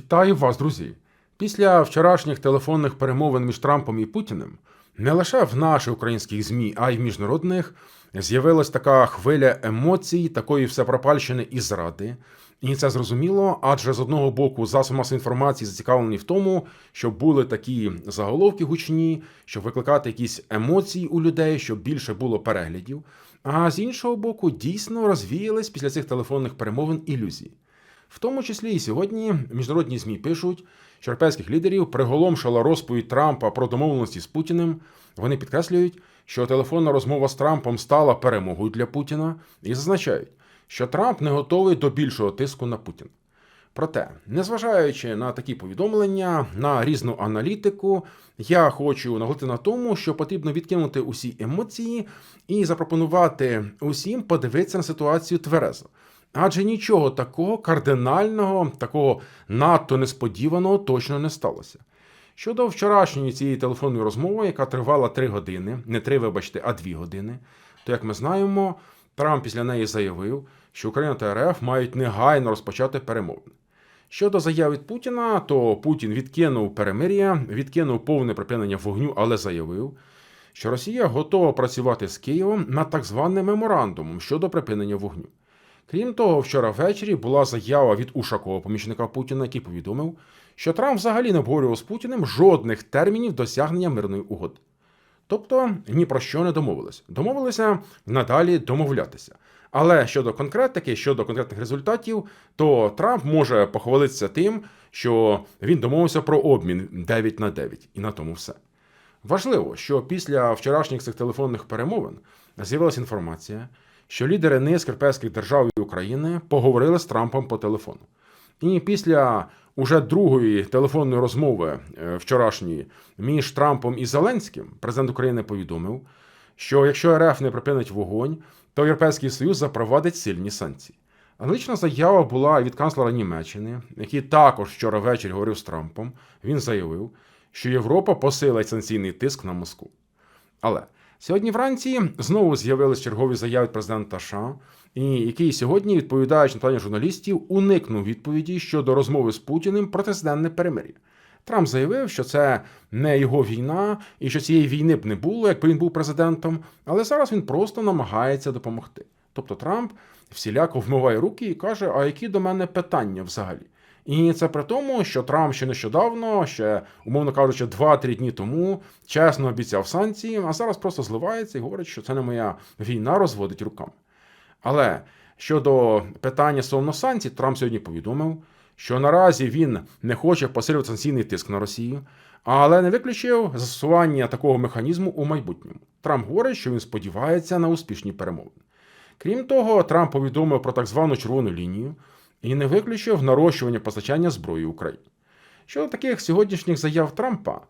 Вітаю вас, друзі! Після вчорашніх телефонних перемовин між Трампом і Путіним не лише в наших українських ЗМІ, а й в міжнародних з'явилась така хвиля емоцій, такої всепропальщини і зради. І це зрозуміло, адже з одного боку засоби масової інформації зацікавлені в тому, щоб були такі заголовки гучні, щоб викликати якісь емоції у людей, щоб більше було переглядів. А з іншого боку, дійсно розвіялись після цих телефонних перемовин ілюзії. В тому числі і сьогодні міжнародні ЗМІ пишуть, що європейських лідерів приголомшила розповідь Трампа про домовленості з Путіним. Вони підкреслюють, що телефонна розмова з Трампом стала перемогою для Путіна і зазначають, що Трамп не готовий до більшого тиску на Путіна. Проте, незважаючи на такі повідомлення, на різну аналітику, я хочу наголосити на тому, що потрібно відкинути усі емоції і запропонувати усім подивитися на ситуацію тверезо. Адже нічого такого кардинального, такого надто несподіваного точно не сталося. Щодо вчорашньої цієї телефонної розмови, яка тривала 3 години, не 3, вибачте, а 2 години, то, як ми знаємо, Трамп після неї заявив, що Україна та РФ мають негайно розпочати перемовини. Щодо заяв від Путіна, то Путін відкинув перемир'я, відкинув повне припинення вогню, але заявив, що Росія готова працювати з Києвом над так званим меморандумом щодо припинення вогню. Крім того, вчора ввечері була заява від Ушакова, помічника Путіна, який повідомив, що Трамп взагалі не обговорював з Путіним жодних термінів досягнення мирної угоди. Тобто ні про що не домовилися. Домовилися надалі домовлятися. Але щодо конкретики, щодо конкретних результатів, то Трамп може похвалитися тим, що він домовився про обмін 9 на 9, і на тому все. Важливо, що після вчорашніх цих телефонних перемовин з'явилася інформація, що лідери низки держав і України поговорили з Трампом по телефону. І після уже другої телефонної розмови е, вчорашньої між Трампом і Зеленським президент України повідомив, що якщо РФ не припинить вогонь, то Європейський Союз запровадить сильні санкції. Аналогічна заява була від канцлера Німеччини, який також вчора ввечері говорив з Трампом. Він заявив, що Європа посилить санкційний тиск на Москву. Але сьогодні вранці знову з'явились чергові заяви президента США, і який сьогодні, відповідаючи на питання журналістів, уникнув відповіді щодо розмови з Путіним про триденне перемир'я. Трамп заявив, що це не його війна, і що цієї війни б не було, якби він був президентом, але зараз він просто намагається допомогти. Тобто Трамп всіляко вмиває руки і каже: А які до мене питання взагалі? І це при тому, що Трамп ще нещодавно, ще, умовно кажучи, 2-3 дні тому чесно обіцяв санкції, а зараз просто зливається і говорить, що це не моя війна, розводить руками. Але щодо питання стосовно санкцій, Трамп сьогодні повідомив, що наразі він не хоче посилювати санкційний тиск на Росію, але не виключив застосування такого механізму у майбутньому. Трамп говорить, що він сподівається на успішні перемовини. Крім того, Трамп повідомив про так звану червону лінію і не виключив нарощування постачання зброї Україні. Щодо таких сьогоднішніх заяв Трампа,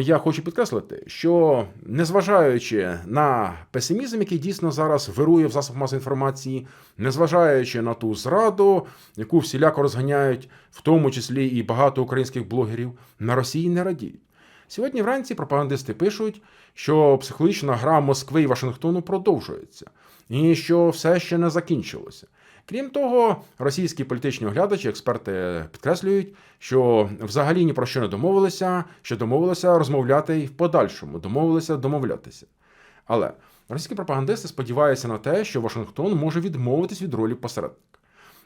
я хочу підкреслити, що незважаючи на песимізм, який дійсно зараз вирує в засобах масової інформації, незважаючи на ту зраду, яку всіляко розганяють, в тому числі і багато українських блогерів, на Росії не радіють. Сьогодні вранці пропагандисти пишуть, що психологічна гра Москви і Вашингтону продовжується, і що все ще не закінчилося. Крім того, російські політичні оглядачі, експерти підкреслюють, що взагалі ні про що не домовилися, що домовилися розмовляти і в подальшому, домовилися домовлятися. Але російські пропагандисти сподіваються на те, що Вашингтон може відмовитись від ролі посередника.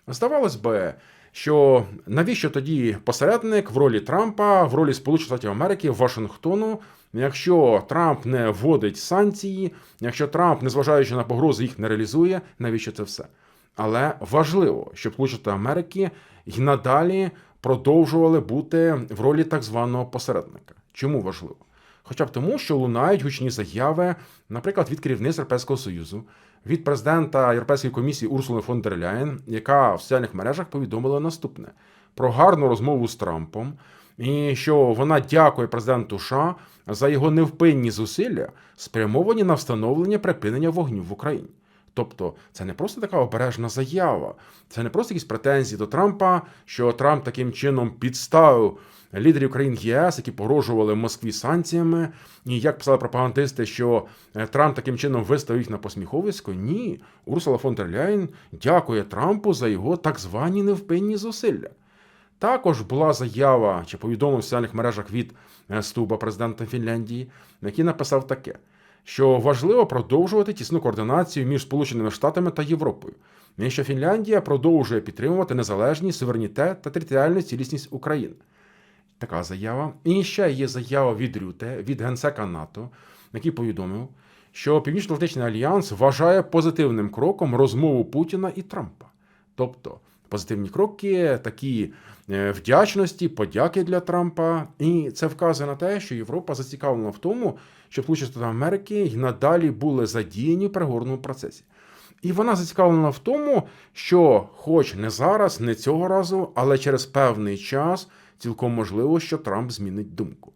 Здавалось би, що навіщо тоді посередник в ролі Трампа, в ролі Сполучених Штатів Америки, Вашингтону, якщо Трамп не вводить санкції, якщо Трамп, незважаючи на погрози, їх не реалізує, навіщо це все? Але важливо, щоб Сполучені Америки й надалі продовжували бути в ролі так званого посередника. Чому важливо? Хоча б тому, що лунають гучні заяви, наприклад, від керівництва Європейського Союзу, від президента Європейської комісії Урсули фон дер Ляєн, яка в соціальних мережах повідомила наступне про гарну розмову з Трампом, і що вона дякує президенту США за його невпинні зусилля, спрямовані на встановлення припинення вогню в Україні. Тобто це не просто така обережна заява, це не просто якісь претензії до Трампа, що Трамп таким чином підставив лідерів країн ЄС, які погрожували Москві санкціями. І як писали пропагандисти, що е, Трамп таким чином виставив їх на посміховисько. Ні, Урсула фон дер Ляєн дякує Трампу за його так звані невпинні зусилля. Також була заява чи повідомлення в соціальних мережах від е, Стуба, президента Фінляндії, який написав таке, що важливо продовжувати тісну координацію між Сполученими Штатами та Європою, і що Фінляндія продовжує підтримувати незалежність, суверенітет та територіальну цілісність України. Така заява. І ще є заява від Рюте, від генсека НАТО, який повідомив, що Північно-Атлантичний альянс вважає позитивним кроком розмову Путіна і Трампа. Тобто позитивні кроки, такі е, вдячності, подяки для Трампа. І це вказує на те, що Європа зацікавлена в тому, щоб Сполучені Штати Америки й надалі були задіяні в переговорному процесі. І вона зацікавлена в тому, що, хоч не зараз, не цього разу, але через певний час цілком можливо, що Трамп змінить думку.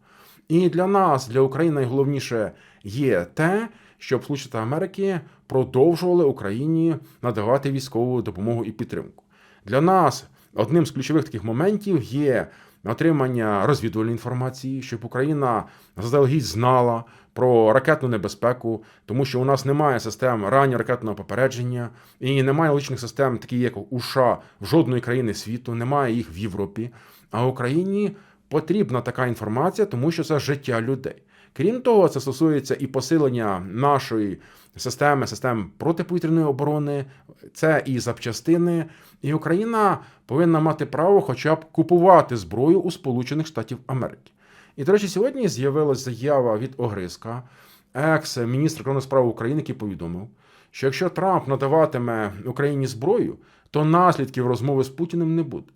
І для нас, для України, найголовніше є те, щоб Сполучені Америки продовжували Україні надавати військову допомогу і підтримку. Для нас одним з ключових таких моментів є отримання розвідувальної інформації, щоб Україна заздалегідь знала про ракетну небезпеку, тому що у нас немає систем раннього ракетного попередження і немає личних систем, такі як у США, в жодної країни світу, немає їх в Європі. А в Україні потрібна така інформація, тому що це життя людей. Крім того, це стосується і посилення нашої системи, систем протиповітряної оборони, це і запчастини. І Україна повинна мати право, хоча б купувати зброю у Сполучених Штатів Америки. І, до речі, сьогодні з'явилася заява від Огриска, екс-міністр кордонних справ України, який повідомив, що якщо Трамп надаватиме Україні зброю, то наслідків розмови з Путіним не буде.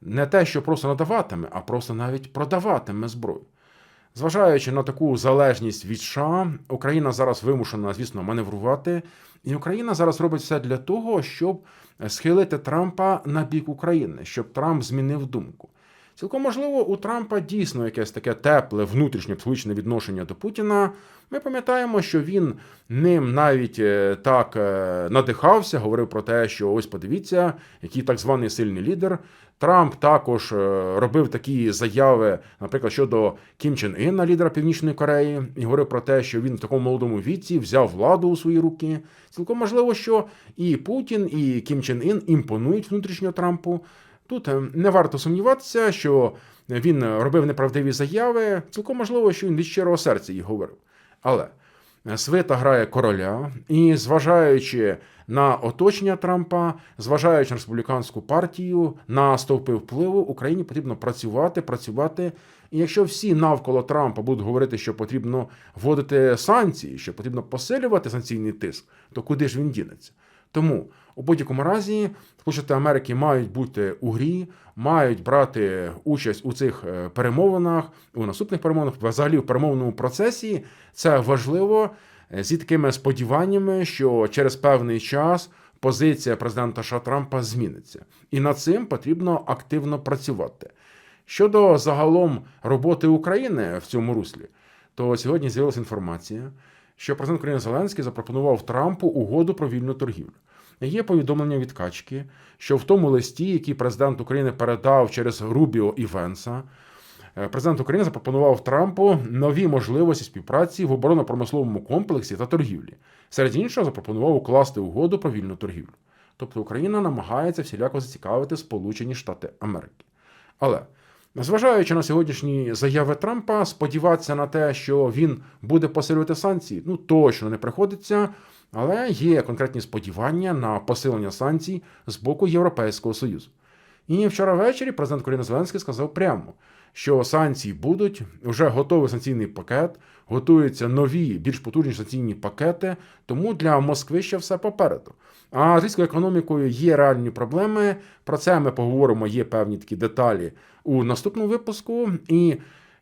Не те, що просто надаватиме, а просто навіть продаватиме зброю. Зважаючи на таку залежність від США, Україна зараз вимушена, звісно, маневрувати, і Україна зараз робить все для того, щоб схилити Трампа на бік України, щоб Трамп змінив думку. Цілком можливо, у Трампа дійсно якесь таке тепле внутрішнє психологічне відношення до Путіна. Ми пам'ятаємо, що він ним навіть е, так е, надихався, говорив про те, що ось подивіться, який так званий сильний лідер. Трамп також е, робив такі заяви, наприклад, щодо Кім Чен Іна, лідера Північної Кореї, і говорив про те, що він в такому молодому віці взяв владу у свої руки. Цілком можливо, що і Путін, і Кім Чен Ін імпонують внутрішньо Трампу. Тут не варто сумніватися, що він робив неправдиві заяви. Цілком можливо, що він від щирого серця їх говорив. Але свита грає короля, і зважаючи на оточення Трампа, зважаючи на республіканську партію, на стовпи впливу, Україні потрібно працювати, працювати. І якщо всі навколо Трампа будуть говорити, що потрібно вводити санкції, що потрібно посилювати санкційний тиск, то куди ж він дінеться? Тому у будь-якому разі Сполучені Америки мають бути у грі, мають брати участь у цих е, перемовинах, у наступних перемовинах, взагалі в перемовному процесі. Це важливо е, зі такими сподіваннями, що через певний час позиція президента США Трампа зміниться, і над цим потрібно активно працювати. Щодо загалом роботи України в цьому руслі, то сьогодні з'явилася інформація, що президент України Зеленський запропонував Трампу угоду про вільну торгівлю. Є повідомлення від Качки, що в тому листі, який президент України передав через Рубіо і Венса, президент України запропонував Трампу нові можливості співпраці в оборонно-промисловому комплексі та торгівлі. Серед іншого, запропонував укласти угоду про вільну торгівлю. Тобто Україна намагається всіляко зацікавити Сполучені Штати Америки. Але Незважаючи на сьогоднішні заяви Трампа, сподіватися на те, що він буде посилювати санкції, ну точно не приходиться, але є конкретні сподівання на посилення санкцій з боку Європейського Союзу. І вчора ввечері президент Коріна Зеленський сказав прямо, що санкції будуть, вже готовий санкційний пакет, готуються нові, більш потужні санкційні пакети, тому для Москви ще все попереду. А з різкою економікою є реальні проблеми. Про це ми поговоримо, є певні такі деталі у наступному випуску. І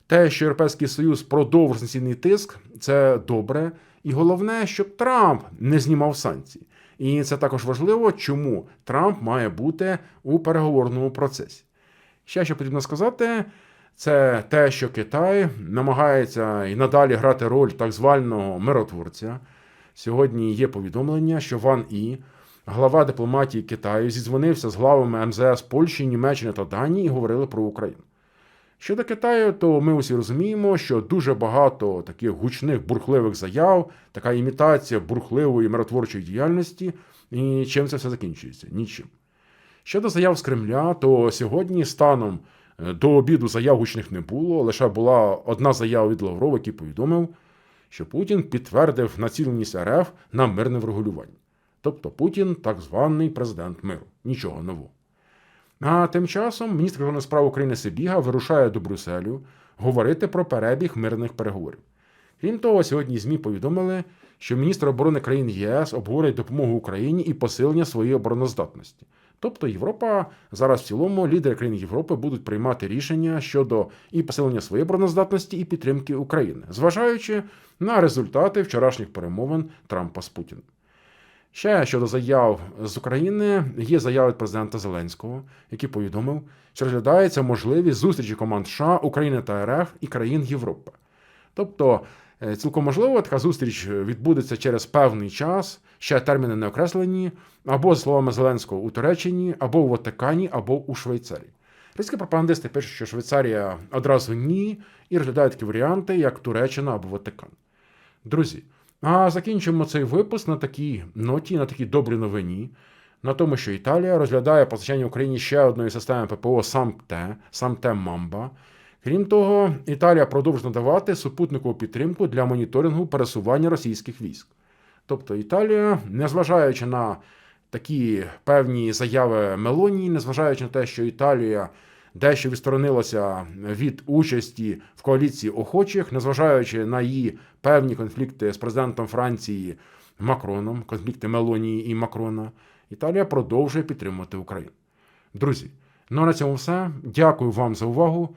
те, що Європейський Союз продовжує санкційний тиск, це добре. І головне, щоб Трамп не знімав санкції. І це також важливо, чому Трамп має бути у переговорному процесі. Ще що потрібно сказати, це те, що Китай намагається і надалі грати роль так званого миротворця. Сьогодні є повідомлення, що Ван І, глава дипломатії Китаю, зідзвонився з главами МЗС Польщі, Німеччини та Данії і говорили про Україну. Щодо Китаю, то ми усі розуміємо, що дуже багато таких гучних бурхливих заяв, така імітація бурхливої миротворчої діяльності, і чим це все закінчується? Нічим. Щодо заяв з Кремля, то сьогодні станом до обіду заяв гучних не було. Лише була одна заява від Лаврова, який повідомив, що Путін підтвердив націленість РФ на мирне врегулювання. Тобто Путін так званий президент миру. Нічого нового. А тим часом міністр закордонних справ України Сибіга вирушає до Брюсселю говорити про перебіг мирних переговорів. Крім того, сьогодні ЗМІ повідомили, що міністр оборони країн ЄС обговорить допомогу Україні і посилення своєї обороноздатності. Тобто Європа зараз в цілому лідери країн Європи будуть приймати рішення щодо і посилення своєї обороноздатності, і підтримки України, зважаючи на результати вчорашніх перемовин Трампа з Путіним. Ще щодо заяв з України, є заява від президента Зеленського, який повідомив, що розглядається можливість зустрічі команд США, України та РФ і країн Європи. Тобто, цілком можливо, така зустріч відбудеться через певний час, ще терміни не окреслені, або, за словами Зеленського, у Туреччині, або у Ватикані, або у Швейцарії. Російські пропагандисти пишуть, що Швейцарія одразу ні, і розглядають такі варіанти, як Туреччина або Ватикан. Друзі, а закінчимо цей випуск на такій ноті, на такій добрій новині, на тому, що Італія розглядає постачання Україні ще одної системи ППО САМТЕ, САМТЕ Мамба. Крім того, Італія продовжує надавати супутникову підтримку для моніторингу пересування російських військ. Тобто Італія, незважаючи на такі певні заяви Мелонії, незважаючи на те, що Італія дещо відсторонилася від участі в коаліції охочих, незважаючи на її певні конфлікти з президентом Франції Макроном, конфлікти Мелонії і Макрона, Італія продовжує підтримувати Україну. Друзі, ну а на цьому все. Дякую вам за увагу.